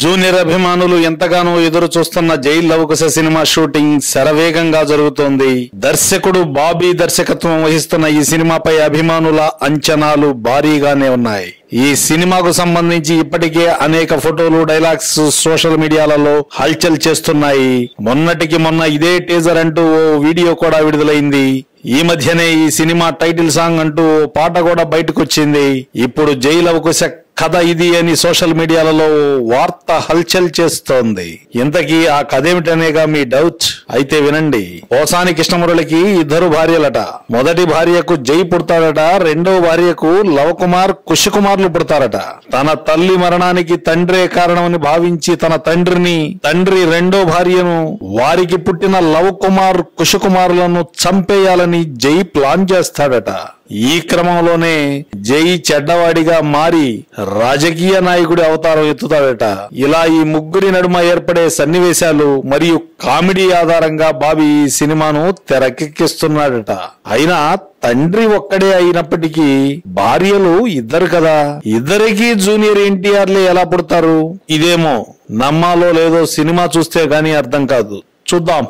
Junior అభిమానులు ఎంతగానో ఎదురు చూస్తున్న జై లవకుశ సినిమా షూటింగ్ శరవేగంగా జరుగుతోంది. దర్శకుడు బాబీ దర్శకత్వం వహిస్తున్న ఈ సినిమాపై అభిమానుల అంచనాలు భారీగానే ఉన్నాయి. ఈ సినిమాకు సంబంధించి ఇప్పటికే అనేక ఫోటోలు డైలాగ్స్ సోషల్ మీడియాలలో హల్చల్ చేస్తున్నాయి. మొన్నటికి మొన్న ఇదే టీజర్ అంటూ ఓ వీడియో కూడా విడుదలైంది. ఈ మధ్యనే ఈ సినిమా టైటిల్ సాంగ్ అంటూ ఓ పాట కూడా బయటకొచ్చింది. ఇప్పుడు జైలవకుశ కథ ఇది అని సోషల్ మీడియాలలో వార్త హల్చల్ చేస్తోంది. ఇంతకీ ఆ కథ ఏమిటనేగా మీ డౌట్? అయితే వినండి. పోసాని కృష్ణమురళికి ఇద్దరు భార్యలట. మొదటి భార్యకు జై పుడతాడట రెండో భార్యకు లవకుమార్ కుషికుమార్లు పుడతారట. తన తల్లి మరణానికి తండ్రే కారణమని భావించి తన తండ్రిని తండ్రి రెండో భార్యను వారికి పుట్టిన లవ్ కుమార్ కుషికుమారులను చంపేయాలని జై ప్లాన్ చేస్తాడట. ఈ క్రమంలోనే జై చెడ్డవాడిగా మారి రాజకీయ నాయకుడి అవతారం ఎత్తుతాడట. ఇలా ఈ ముగ్గురి నడుమ ఏర్పడే సన్నివేశాలు మరియు కామెడీ ఆధారంగా బాబీ ఈ సినిమాను తెరకెక్కిస్తున్నాడట. అయినా తండ్రి ఒక్కడే అయినప్పటికీ భార్యలు ఇద్దరు కదా. ఇద్దరికి జూనియర్ ఎన్టీఆర్లే ఎలా పుడతారు? ఇదేమో నమ్మాలో లేదో సినిమా చూస్తే గానీ అర్థం కాదు. చూద్దాం.